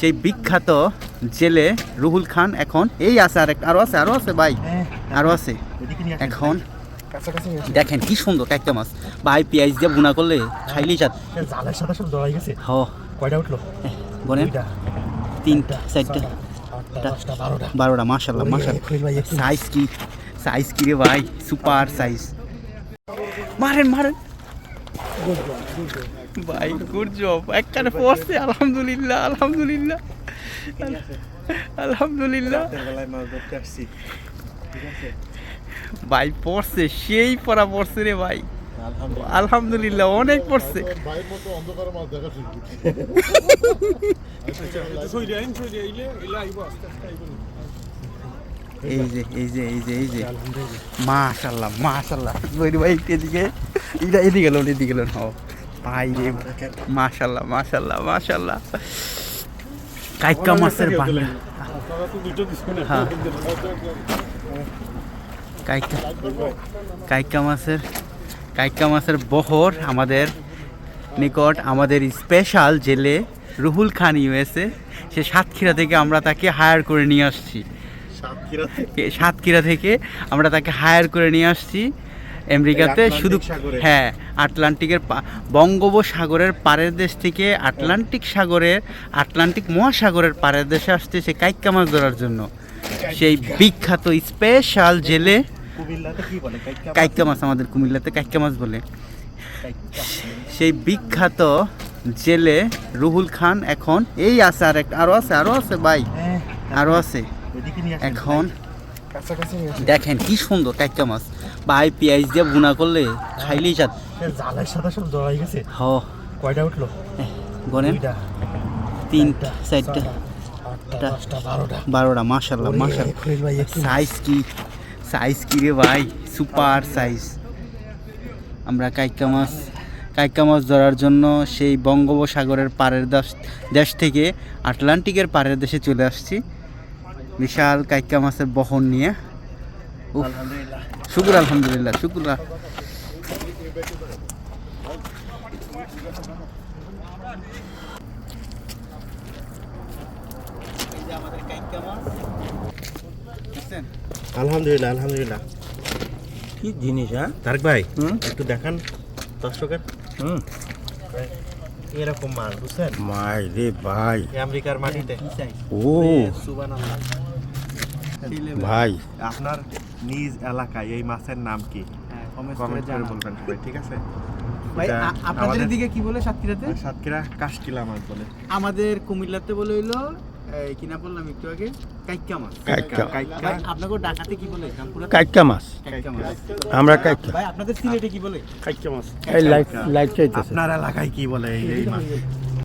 সেই বিখ্যাত জেলে রুহুল খান এখন। এই আছে আর আরও আছে আরও আছে ভাই আরও আছে। এখন দেখেন কি সুন্দর কাইকা মাছ। ভাই পেঁয়াজ দিয়ে বুনা করলে খাইলেই যাত জালের সাথে সব জড়াই গেছে। হ। কয়টা উঠল? বলেন। তিনটা চারটা। বারোটা। ভাই একটু। সাইজ কি? সাইজ কি রে ভাই? সুপার সাইজ মারেন মারেন। ভাই, গুড জব একখানে পড়ছে, আলহামদুলিল্লাহ আলহামদুলিল্লাহ। আলহামদুলিল্লাহ। ভাই, পড়ছে, সেই পড়া পড়ছে রে ভাই। আলহামদুলিল্লাহ, অনেক পড়ছে। এই যে এই যে এই যে এই যে। মাশাল্লাহ মাশাল্লাহ। বৈরি ভাই এদিকে। এটা এদিকে গেল এদিকে গেল হ ভাই রে মাশাল্লাহ মাশাল্লাহ মাশাল্লাহ। কাইকা মাছের বাংলা। হ্যাঁ। কাইকা কাইকা মাছের কাইকা মাছের বহর আমাদের নিকট আমাদের স্পেশাল জেলে রুহুল খান ইউএসএ সে সাতক্ষীরা থেকে আমরা তাকে হায়ার করে নিয়ে আসছি। সাতক্ষীরা থেকে। আমরা তাকে হায়ার করে নিয়ে আসছি আমেরিকাতে। শুধু হ্যাঁ আটলান্টিকের বঙ্গোপসাগরের পারের দেশ থেকে আটলান্টিক সাগরের আটলান্টিক মহাসাগরের পারের দেশে আসছে সে কাইক্কা মাছ ধরার জন্য। সেই বিখ্যাত স্পেশাল জেলে কাইকা কাইক্কা মাছ? আমাদের কুমিল্লাতে কাইক্কা মাছ বলে। সেই বিখ্যাত জেলে রুহুল খান এখন এই আছে আর এক- আরও আছে আরও আছে ভাই আরও আছে। এখন দেখেন কি সুন্দর কাইকা মাছ। ভাই পেঁয়াজ দিয়ে বুনা করলে খাইলেই যাত জালের সাথে সব জড়াই গেছে। হ। কয়টা উঠল? বলেন তিনটা চারটা বারোটা। ভাই একটু। সাইজ কি? সাইজ কি রে ভাই? সুপার সাইজ আমরা কাইকা মাছ কাইকা মাছ ধরার জন্য সেই বঙ্গোপসাগরের পাড়ের দেশ দেশ থেকে আটলান্টিকের পাড়ের দেশে চলে আসছি। বিশাল কাইকা মাছের বহন নিয়ে। শুকুর আলহামদুলিল্লাহ শুকুর আলহামদুলিল্লাহ আলহামদুলিল্লাহ। কি জিনিস হ্যাঁ? তারক ভাই হুম? একটু দেখান দর্শকের। হুম। এরকম মাছ বুঝছেন? মাই রে ভাই। আমেরিকার মাটিতে। ও। সুবহানাল্লাহ ভাই। আপনার নিজ এলাকায় এই মাছের নাম কি? কমেন্ট করে বলবেন ঠিক আছে? ভাই আপনাদের আমাদের- দিকে কি বলে সাতক্ষীরাতে? সাতক্ষীরা কাশকিলা মাছ বলে। আমাদের কুমিল্লাতে বলে হইল এই, কি না বললাম একটু আগে? কাইক্কা মাছ। কাইকা ভাই আপনাকে ডাকাতে কি বলে? কাইকা মাছ। কাইকা মাছ। আমরা কাইকা ভাই আপনাদের সিলেটে কি বলে? কাইকা মাছ। এই লাইট লাইট চাইতেছে। আপনার এলাকায় কি বলে এই এই মাছ?